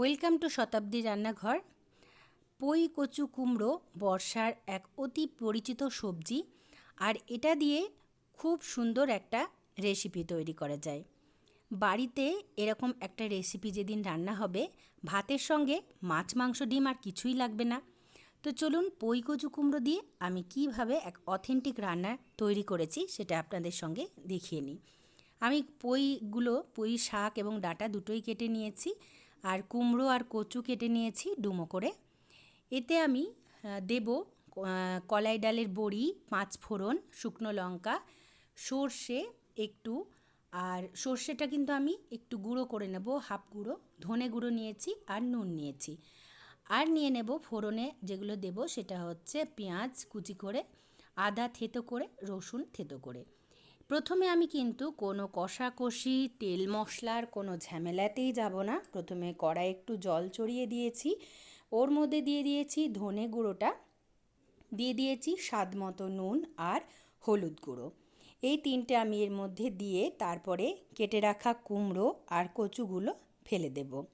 Welcome to শতাব্দী রান্নাঘর। পই, কচু, কুমড়ো, বর্ষার এক অতি পরিচিত সবজি আর এটা দিয়ে খুব সুন্দর একটা রেসিপি তৈরি করা যায়। বাড়িতে এরকম একটা রেসিপি যেদিন রান্না হবে, ভাতের সঙ্গে মাছ, মাংস, ডিম আর কিছুই লাগবে না। তো চলুন পই, কচু, কুমড়ো দিয়ে আমি কীভাবে এক অথেন্টিক রান্না তৈরি করেছি সেটা আপনাদের সঙ্গে দেখিয়ে নিই। আমি পইগুলো, পই শাক এবং ডাঁটা দুটোই কেটে নিয়েছি। আর কুমড়ো আর কচু কেটে নিয়েছি ডুমো করে। এতে আমি দেব কলাই ডালের বড়ি, পাঁচ ফোড়ন, শুকনো লঙ্কা, সর্ষে একটু, আর সর্ষেটা কিন্তু আমি একটু গুঁড়ো করে নেব, হাফ গুঁড়ো, ধনে গুঁড়ো নিয়েছি আর নুন নিয়েছি। আর নিয়ে নেব ফোড়নে যেগুলো দেব সেটা হচ্ছে পেঁয়াজ কুচি করে, আদা থেতো করে, রসুন থেতো করে। প্রথমে আমি কিন্তু কোনো কষাকষি, তেল মশলার কোনো ঝামেলাতেই যাব না। প্রথমে কড়াই একটু জল চড়িয়ে দিয়েছি। ওর মধ্যে দিয়ে দিয়েছি ধনে গুঁড়োটা। দিয়ে দিয়েছি স্বাদ মতো নুন আর হলুদ গুঁড়ো। এই তিনটে আমি এর মধ্যে দিয়ে তারপরে কেটে রাখা কুমড়ো আর কচুগুলো ফেলে দেব।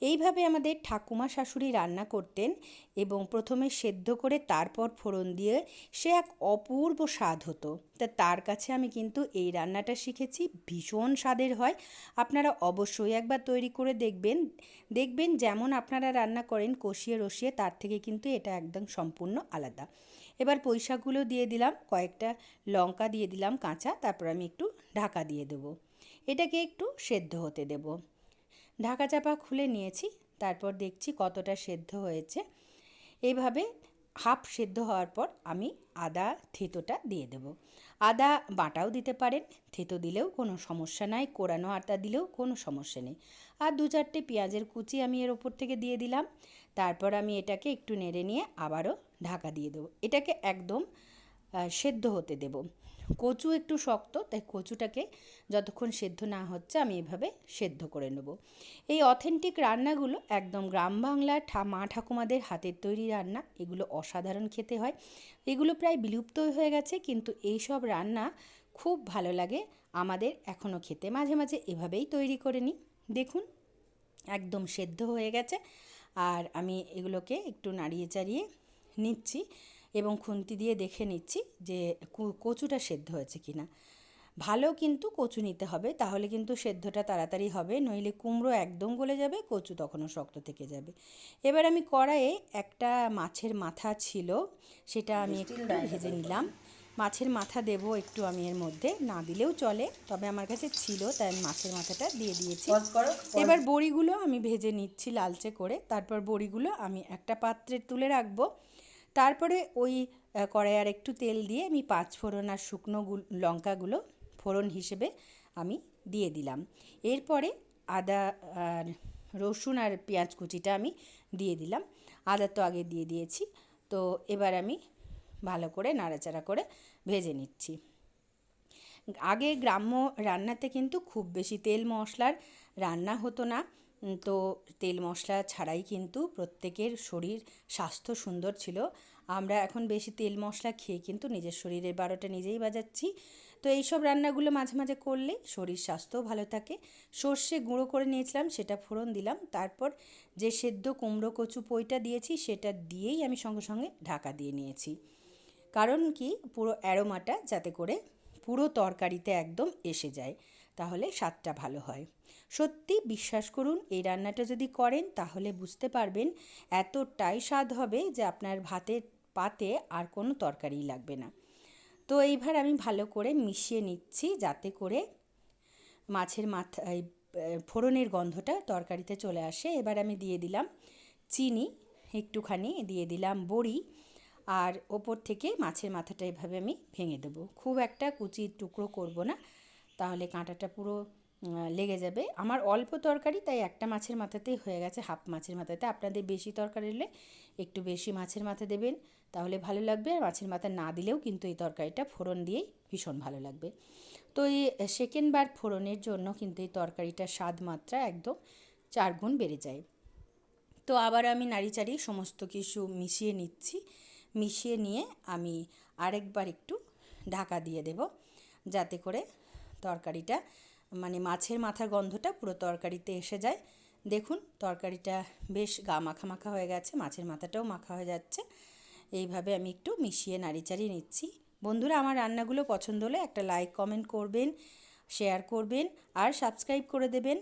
এইভাবে আমাদের ঠাকুমা শাশুড়ি রান্না করতেন এবং প্রথমে সেদ্ধ করে তারপর ফোড়ন দিয়ে সে এক অপূর্ব স্বাদ হতো। তা তার কাছে আমি কিন্তু এই রান্নাটা শিখেছি, ভীষণ স্বাদের হয়। আপনারা অবশ্যই একবার তৈরি করে দেখবেন। দেখবেন যেমন আপনারা রান্না করেন কষিয়ে রসিয়ে, তার থেকে কিন্তু এটা একদম সম্পূর্ণ আলাদা। এবার পৈশাকগুলো দিয়ে দিলাম, কয়েকটা লঙ্কা দিয়ে দিলাম, কাঁচা, তারপর আমি একটু ঢাকা দিয়ে দেবো। এটাকে একটু সেদ্ধ হতে দেবো। ঢাকা চাপা খুলে নিয়েছি, তারপর দেখছি কতটা সেদ্ধ হয়েছে। এইভাবে হাফ সেদ্ধ হওয়ার পর আমি আদা থেতোটা দিয়ে দেব। আদা বাটাও দিতে পারেন, থেতো দিলেও কোনো সমস্যা নাই, কোরানো আটা দিলেও কোনো সমস্যা নেই। আর দু চারটে পেঁয়াজের কুচি আমি এর ওপর থেকে দিয়ে দিলাম। তারপর আমি এটাকে একটু নেড়ে নিয়ে আবারও ঢাকা দিয়ে দেবো। এটাকে একদম সেদ্ধ হতে দেব। কচু একটু শক্ত, তাই কচুটাকে যতক্ষণ সেদ্ধ না হচ্ছে আমি এভাবে সেদ্ধ করে নেব। এই অথেন্টিক রান্নাগুলো একদম গ্রাম বাংলার ঠা, মা ঠাকুমাদের হাতের তৈরি রান্না, এগুলো অসাধারণ খেতে হয়। এগুলো প্রায় বিলুপ্ত হয়ে গেছে, কিন্তু এই সব রান্না খুব ভালো লাগে আমাদের এখনও খেতে। মাঝে মাঝে এভাবেই তৈরি করে নিই। দেখুন, একদম সেদ্ধ হয়ে গেছে। আর আমি এগুলোকে একটু নাড়িয়ে চাড়িয়ে নিচ্ছি। এবং খুন্তি দিয়ে দেখে নিচ্ছি যে কচুটা সেদ্ধ হয়েছে কি না ভালো কিন্তু কচু নিতে হবে তাহলে কিন্তু সেদ্ধটা তাড়াতাড়ি হবে নইলে কুমড়ো একদম গলে যাবে কচু তখনও শক্ত থেকে যাবে। এবার আমি কড়াইয়ে একটা মাছের মাথা ছিল সেটা আমি একটু ভেজে নিলাম। মাছের মাথা দেব একটু আমি এর মধ্যে না দিলেও চলে তবে আমার কাছে ছিল তাই আমি মাছের মাথাটা দিয়ে দিয়েছি। এবার বড়িগুলো আমি ভেজে নিচ্ছি লালচে করে তারপর বড়িগুলো আমি একটা পাত্রে তুলে রাখব। তারপরে ওই কড়াই আর একটু তেল দিয়ে আমি পাঁচ ফোড়ন আর শুকনো লঙ্কাগুলো ফোড়ন হিসেবে আমি দিয়ে দিলাম। এরপরে আদা আর রসুন আর পেঁয়াজ কুচিটা আমি দিয়ে দিলাম। আদা তো আগে দিয়ে দিয়েছি। তো এবার আমি ভালো করে নাড়াচাড়া করে ভেজে নিচ্ছি। আগে গ্রাম্য রান্নাতে কিন্তু খুব বেশি তেল মশলার রান্না হতো না। তো তেল মশলা ছাড়াই কিন্তু প্রত্যেকের শরীর স্বাস্থ্য সুন্দর ছিল। আমরা এখন বেশি তেল মশলা খেয়ে কিন্তু নিজের শরীরের বারোটা নিজেই বাজাচ্ছি। তো এইসব রান্নাগুলো মাঝে মাঝে করলে শরীর স্বাস্থ্যও ভালো থাকে। সর্ষে গুঁড়ো করে নিয়েছিলাম, সেটা ফোড়ন দিলাম। তারপর যে সেদ্ধ কুমড়ো কচু পইটা দিয়েছি, সেটা দিয়েই আমি সঙ্গে সঙ্গে ঢাকা দিয়ে নিয়েছি। কারণ কি, পুরো অ্যারোমাটা যাতে করে পুরো তরকারিতে একদম এসে যায়। তাহলে স্বাদটা ভালো হয়। সত্যি বিশ্বাস করুন, এই রান্নাটা যদি করেন, তাহলে বুঝতে পারবেন এতটাই স্বাদ হবে যে আপনার ভাতের পাতে আর কোনো তরকারিই লাগবে না। তো এইবার আমি ভালো করে মিশিয়ে নিচ্ছি যাতে করে মাছের মাথা ফোড়নের গন্ধটা তরকারিতে চলে আসে। এবার আমি দিয়ে দিলাম চিনি, একটুখানি দিয়ে দিলাম বড়ি আর ওপর থেকে মাছের মাথাটা এভাবে আমি ভেঙে দেবো। খুব একটা কুচির টুকরো করব না তাহলে কাঁটাটা পুরো লেগে যাবে। আমার অল্প তরকারি, তাই একটা মাছের মাথাতেই হয়ে গেছে, হাফ মাছের মাথাতে। আপনাদের বেশি তরকারি হলে একটু বেশি মাছের মাথা দেবেন, তাহলে ভালো লাগবে। আর মাছের মাথা না দিলেও কিন্তু এই তরকারিটা ফোড়ন দিয়েই ভীষণ ভালো লাগবে। তো এই সেকেন্ডবার ফোড়নের জন্য কিন্তু এই তরকারিটার স্বাদ মাত্রা একদম চার গুণ বেড়ে যায়। তো আবার আমি নাড়ি চাড়ি সমস্ত কিছু মিশিয়ে নিচ্ছি। মিশিয়ে নিয়ে আমি আরেকবার একটু ঢাকা দিয়ে দেব, যাতে করে তরকারিটা মানে মাছের মাথার গন্ধটা পুরো তরকারিতে এসে যায়। দেখুন, তরকারিটা বেশ গা মাখা মাখা হয়ে গেছে, মাছের মাথাটাও মাখা হয়ে যাচ্ছে। এইভাবে আমি একটু মিশিয়ে নাড়িচাড়িয়ে নিচ্ছি। বন্ধুরা, আমার রান্নাগুলো পছন্দ হলে একটা লাইক, কমেন্ট করবেন, শেয়ার করবেন আর সাবস্ক্রাইব করে দেবেন।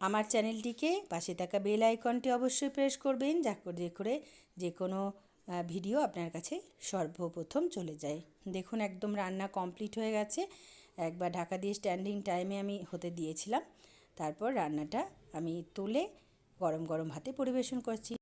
আমার চ্যানেলটিকে পাশে থাকা বেল আইকনটি অবশ্যই প্রেস করবেন, যা করে করে যে কোনো ভিডিও আপনার কাছে সর্বপ্রথম চলে যায়। দেখুন, একদম রান্না কমপ্লিট হয়ে গেছে। একবার ঢাকা দিয়ে স্ট্যান্ডিং টাইমে আমি হতে দিয়েছিলাম। তারপর রান্নাটা আমি তুলে গরম গরম হাতে পরিবেশন করছি।